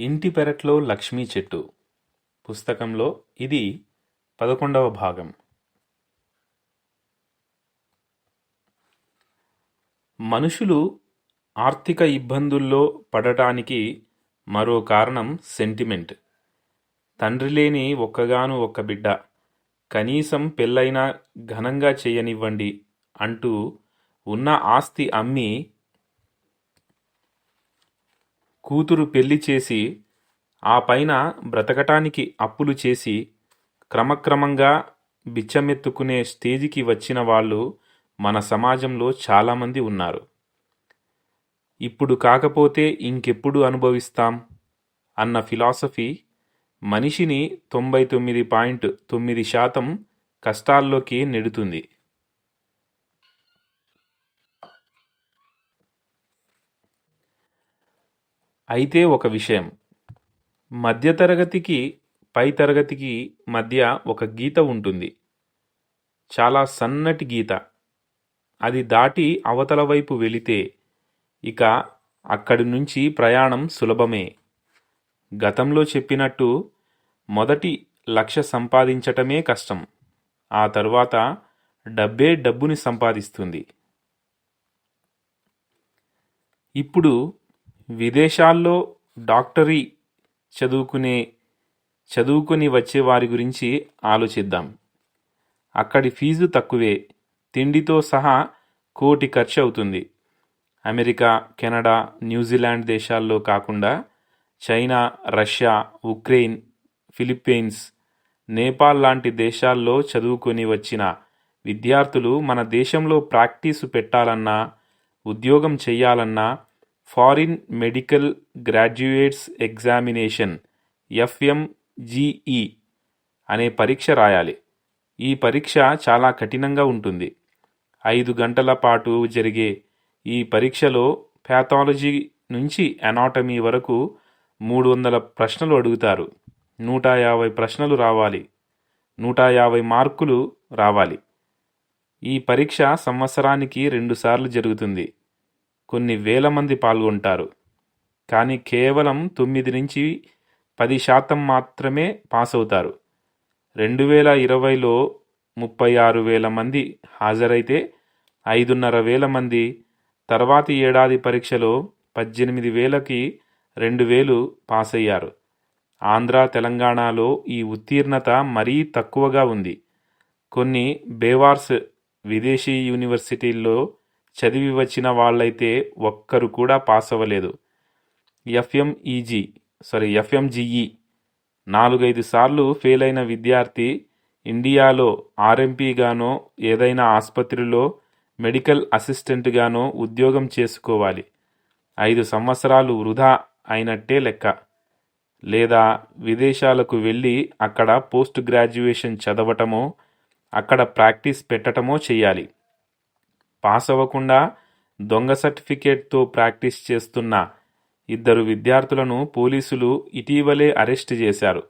ఇంటి పెరట్లో లక్ష్మీ చెట్టు. పుస్తకంలో ఇది పదకొండవ భాగం. మనుషులు ఆర్థిక ఇబ్బందుల్లో పడటానికి మరో కారణం సెంటిమెంట్. తండ్రి లేని ఒక్కగాను ఒక్క బిడ్డ. కనీసం పెళ్ళైనా ఘనంగా చేయనివ్వండి అంటూ ఉన్న ఆస్తి అమ్మి కూతురు పెళ్ళి చేసి ఆ పైన బ్రతకటానికి అప్పులు చేసి క్రమక్రమంగా బిచ్చమెత్తుకునే స్టేజికి వచ్చిన వాళ్ళు మన సమాజంలో చాలామంది ఉన్నారు. ఇప్పుడు కాకపోతే ఇంకెప్పుడు అనుభవిస్తాం? అన్న ఫిలాసఫీ మనిషిని తొంభై తొమ్మిది పాయింట్ తొమ్మిది శాతం కష్టాల్లోకి నెడుతుంది. అయితే ఒక విషయం. మధ్యతరగతికి పై తరగతికి మధ్య ఒక గీత ఉంటుంది. చాలా సన్నటి గీత. అది దాటి అవతల వైపు వెళితే ఇక అక్కడి నుంచి ప్రయాణం సులభమే. గతంలో చెప్పినట్టు మొదటి లక్ష సంపాదించటమే కష్టం. ఆ తరువాత డబ్బే డబ్బుని సంపాదిస్తుంది. ఇప్పుడు విదేశాల్లో డాక్టరీ చదువుకునే చదువుకొని వచ్చే వారి గురించి ఆలోచిద్దాం. అక్కడి ఫీజు తక్కువే. తిండితో సహా కోటి ఖర్చు అవుతుంది. అమెరికా కెనడా న్యూజిలాండ్ దేశాల్లో కాకుండా China Russia Ukraine Philippines Nepal లాంటి దేశాల్లో చదువుకొని వచ్చిన విద్యార్థులు మన దేశంలో ప్రాక్టీసు పెట్టాలన్నా ఉద్యోగం చేయాలన్నా foreign medical graduates examination FMGE అనే పరీక్ష రాయాలి. ఈ పరీక్ష చాలా కఠినంగా ఉంటుంది. ఐదు గంటల పాటు జరిగే ఈ పరీక్షలో ప్యాథాలజీ నుంచి అనాటమీ వరకు మూడు వందల ప్రశ్నలు అడుగుతారు. నూట యాభై ప్రశ్నలు రావాలి. నూట యాభై మార్కులు రావాలి. ఈ పరీక్ష సంవత్సరానికి రెండుసార్లు జరుగుతుంది. కొన్ని వేల మంది పాల్గొంటారు. కానీ కేవలం తొమ్మిది నుంచి పది శాతం మాత్రమే పాస్ అవుతారు రెండు వేల ఇరవైలో ముప్పై ఆరు వేల మంది హాజరైతే ఐదున్నర వేల మంది తర్వాతి ఏడాది పరీక్షలో పద్దెనిమిది వేలకి రెండు వేలు పాస్ అయ్యారు ఆంధ్ర తెలంగాణలో ఈ ఉత్తీర్ణత మరీ తక్కువగా ఉంది. కొన్ని బేవార్స్ విదేశీ యూనివర్సిటీల్లో చదివి వచ్చిన వాళ్ళైతే ఒక్కరు కూడా పాస్ అవ్వలేదు. ఎఫ్ఎంఈజీ సారీ ఎఫ్ఎంజిఈ నాలుగైదు సార్లు ఫెయిల్ అయిన విద్యార్థి ఇండియాలో ఆర్ఎంపీగానో ఏదైనా ఆసుపత్రిలో మెడికల్ అసిస్టెంట్గానో ఉద్యోగం చేసుకోవాలి. ఐదు సంవత్సరాలు వృధా అయినట్టే లెక్క. లేదా విదేశాలకు వెళ్ళి అక్కడ పోస్ట్ గ్రాడ్యుయేషన్ చదవటమో అక్కడ ప్రాక్టీస్ పెట్టటమో చేయాలి. పాస్ అవ్వకుండా దొంగ సర్టిఫికేట్తో ప్రాక్టీస్ చేస్తున్న ఇద్దరు విద్యార్థులను పోలీసులు ఇటీవలే అరెస్ట్ చేశారు.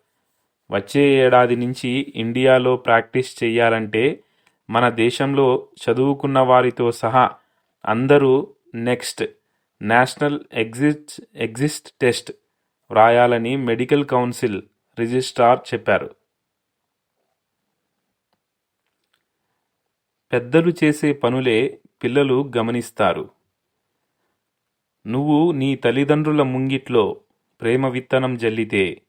వచ్చే ఏడాది నుంచి ఇండియాలో ప్రాక్టీస్ చేయాలంటే మన దేశంలో చదువుకున్న వారితో సహా అందరూ next national exit exit test వ్రాయాలని medical council registrar చెప్పారు. పెద్దలు చేసే పనులే పిల్లలు గమనిస్తారు. నువ్వు నీ తల్లిదండ్రుల ముంగిట్లో ప్రేమ విత్తనం జల్లితే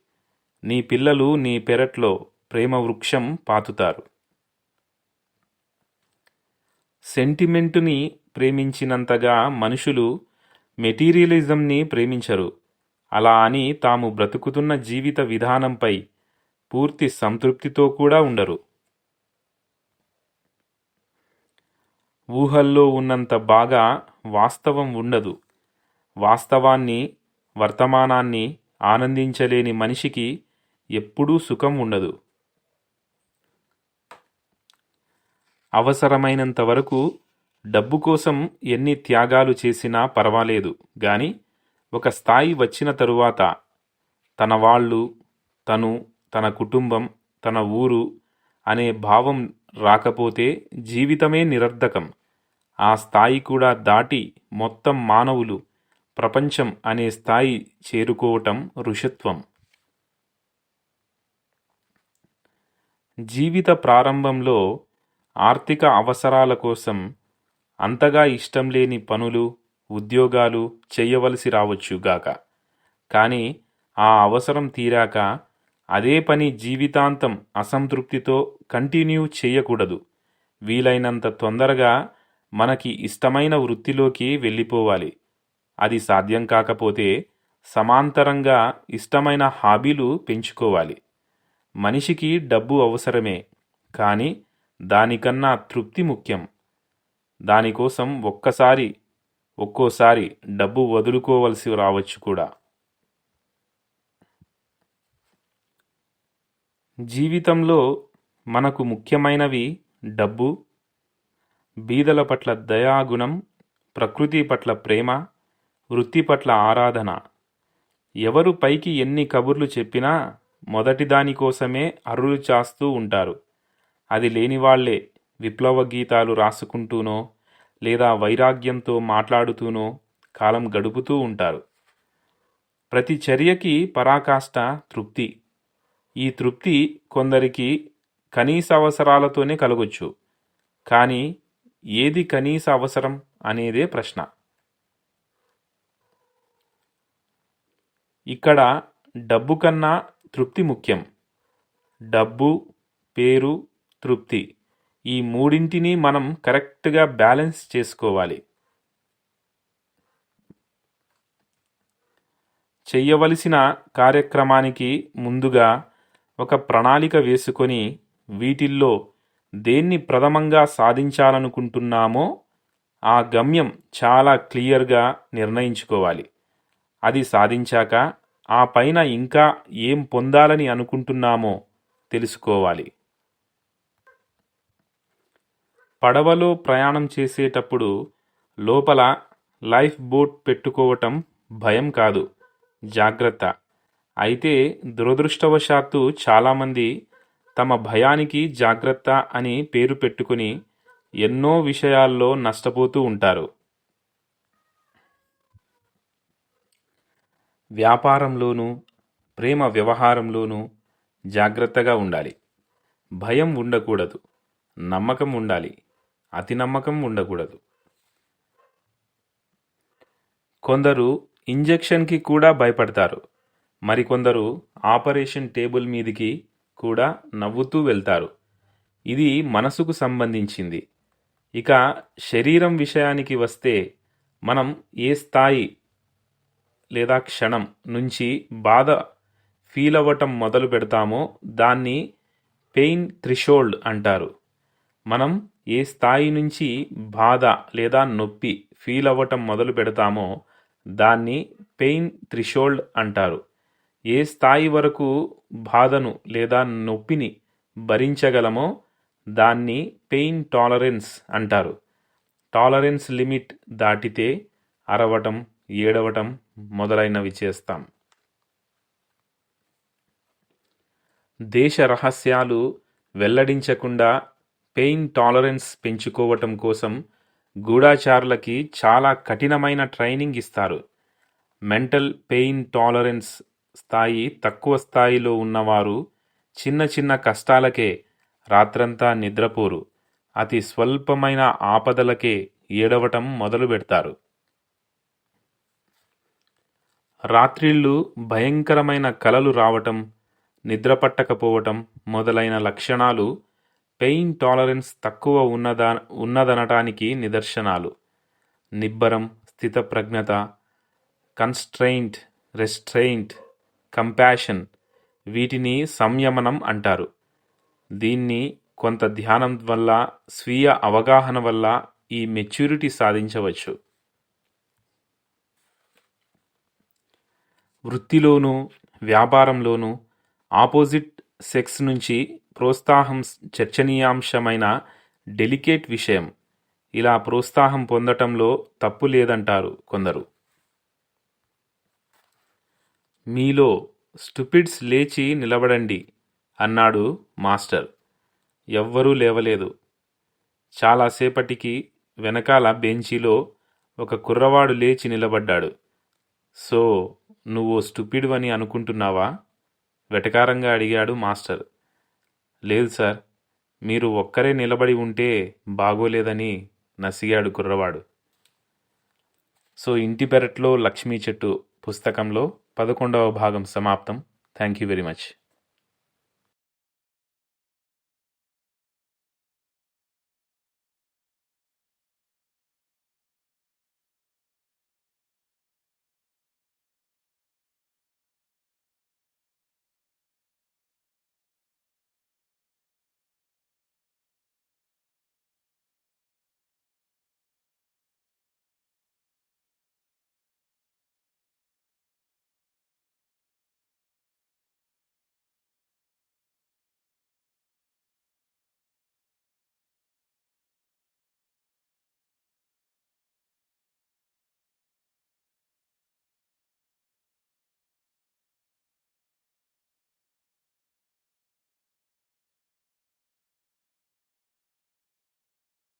నీ పిల్లలు నీ పెరట్లో ప్రేమ వృక్షం పాతుతారు. సెంటిమెంటుని ప్రేమించినంతగా మనుషులు మెటీరియలిజంని ప్రేమించరు. అలా అని తాము బ్రతుకుతున్న జీవిత విధానంపై పూర్తి సంతృప్తితో కూడా ఉండరు. ఊహల్లో ఉన్నంత బాగా వాస్తవం ఉండదు. వాస్తవాన్ని వర్తమానాన్ని ఆనందించలేని మనిషికి ఎప్పుడూ సుఖం ఉండదు. అవసరమైనంత వరకు డబ్బు కోసం ఎన్ని త్యాగాలు చేసినా పర్వాలేదు. గాని ఒక స్థాయి వచ్చిన తరువాత తన వాళ్ళు తను తన కుటుంబం తన ఊరు అనే భావం రాకపోతే జీవితమే నిరర్ధకం. ఆ స్థాయి కూడా దాటి మొత్తం మానవులు ప్రపంచం అనే స్థాయి చేరుకోవటం ఋషత్వం. జీవిత ప్రారంభంలో ఆర్థిక అవసరాల కోసం అంతగా ఇష్టం లేని పనులు ఉద్యోగాలు చేయవలసి రావచ్చుగాక కానీ ఆ అవసరం తీరాక అదే పని జీవితాంతం అసంతృప్తితో కంటిన్యూ చేయకూడదు. వీలైనంత తొందరగా మనకి ఇష్టమైన వృత్తిలోకి వెళ్ళిపోవాలి. అది సాధ్యం కాకపోతే సమాంతరంగా ఇష్టమైన హాబీలు పెంచుకోవాలి. మనిషికి డబ్బు అవసరమే కానీ దానికన్నా తృప్తి ముఖ్యం. దానికోసం ఒక్కసారి ఒక్కోసారి డబ్బు వదులుకోవలసి రావచ్చు కూడా. జీవితంలో మనకు ముఖ్యమైనవి డబ్బు బీదల పట్ల దయాగుణం ప్రకృతి పట్ల ప్రేమ వృత్తి పట్ల ఆరాధన. ఎవరు పైకి ఎన్ని కబుర్లు చెప్పినా మొదటి దానికోసమే అర్రులు చాస్తూ ఉంటారు. అది లేనివాళ్ళే విప్లవ గీతాలు రాసుకుంటూనో లేదా వైరాగ్యంతో మాట్లాడుతూనో కాలం గడుపుతూ ఉంటారు. ప్రతి చర్యకి పరాకాష్ట తృప్తి. ఈ తృప్తి కొందరికి కనీస అవసరాలతోనే కలగొచ్చు. కానీ ఏది కనీస అవసరం అనేదే ప్రశ్న. ఇక్కడ డబ్బు కన్నా తృప్తి ముఖ్యం. డబ్బు పేరు తృప్తి ఈ మూడింటిని మనం కరెక్ట్గా బ్యాలెన్స్ చేసుకోవాలి. చెయ్యవలసిన కార్యక్రమానికి ముందుగా ఒక ప్రణాళిక వేసుకొని వీటిల్లో దేన్ని ప్రథమంగా సాధించాలనుకుంటున్నామో ఆ గమ్యం చాలా క్లియర్గా నిర్ణయించుకోవాలి. అది సాధించాక ఆ పైన ఇంకా ఏం పొందాలని అనుకుంటున్నామో తెలుసుకోవాలి. పడవలో ప్రయాణం చేసేటప్పుడు లోపల లైఫ్ బోట్ పెట్టుకోవటం భయం కాదు. జాగ్రత్త. అయితే దురదృష్టవశాత్తు చాలామంది తమ భయానికి జాగ్రత్త అని పేరు పెట్టుకుని ఎన్నో విషయాల్లో నష్టపోతూ ఉంటారు. వ్యాపారంలోనూ ప్రేమ వ్యవహారంలోనూ జాగ్రత్తగా ఉండాలి. భయం ఉండకూడదు. నమ్మకం ఉండాలి. అతి నమ్మకం ఉండకూడదు. కొందరు ఇంజెక్షన్కి కూడా భయపడతారు. మరికొందరు ఆపరేషన్ టేబుల్ మీదికి కూడా నవ్వుతూ వెళ్తారు. ఇది మనసుకు సంబంధించింది. ఇక శరీరం విషయానికి వస్తే మనం ఏ స్థాయి లేదా క్షణం నుంచి బాధ ఫీల్ అవ్వటం మొదలు పెడతామో దాన్ని పెయిన్ థ్రిషోల్డ్ అంటారు. మనం ఏ స్థాయి నుంచి బాధ లేదా నొప్పి ఫీల్ అవ్వటం మొదలు పెడతామో దాన్ని పెయిన్ థ్రిషోల్డ్ అంటారు. ఏ స్థాయి వరకు బాధను లేదా నొప్పిని భరించగలమో దాన్ని పెయిన్ టాలరెన్స్ అంటారు. టాలరెన్స్ లిమిట్ దాటితే అరవటం ఏడవటం మొదలైనవి చేస్తాం. దేశ రహస్యాలు వెల్లడించకుండా పెయిన్ టాలరెన్స్ పెంచుకోవటం కోసం గూఢాచారులకి చాలా కఠినమైన ట్రైనింగ్ ఇస్తారు. మెంటల్ పెయిన్ టాలరెన్స్ స్థాయి తక్కువ స్థాయిలో ఉన్నవారు చిన్న చిన్న కష్టాలకే రాత్రంతా నిద్రపోరు. అతి స్వల్పమైన ఆపదలకే ఏడవటం మొదలు పెడతారు. రాత్రిళ్ళు భయంకరమైన కలలు రావటం నిద్రపట్టకపోవటం మొదలైన లక్షణాలు పెయిన్ టాలరెన్స్ తక్కువ ఉన్నదా ఉన్నదనటానికి నిదర్శనాలు. నిబ్బరం స్థితప్రజ్ఞత కన్స్ట్రెయింట్ రెస్ట్రెయింట్ కంపాషన్ వీటిని సంయమనం అంటారు. దీన్ని కొంత ధ్యానం వల్ల స్వీయ అవగాహన వల్ల ఈ మెచ్యూరిటీ సాధించవచ్చు. వృత్తిలోనూ వ్యాపారంలోనూ ఆపోజిట్ సెక్స్ నుంచి ప్రోత్సాహం చర్చనీయాంశమైన డెలికేట్ విషయం. ఇలా ప్రోత్సాహం పొందటంలో తప్పు లేదంటారు కొందరు. మీలో స్టూపిడ్స్ లేచి నిలబడండి అన్నాడు మాస్టర్. ఎవ్వరూ లేవలేదు. చాలాసేపటికి వెనకాల బెంచీలో ఒక కుర్రవాడు లేచి నిలబడ్డాడు. సో నువ్వు స్టూపిడ్ అని అనుకుంటున్నావా? వెటకారంగా అడిగాడు మాస్టర్. లేదు సార్ మీరు ఒక్కరే నిలబడి ఉంటే బాగోలేదని నసిగాడు కుర్రవాడు. సో ఇంటి పెరట్లో లక్ష్మీ చెట్టు పుస్తకంలో పదకొండవ భాగం సమాప్తం. Thank you very much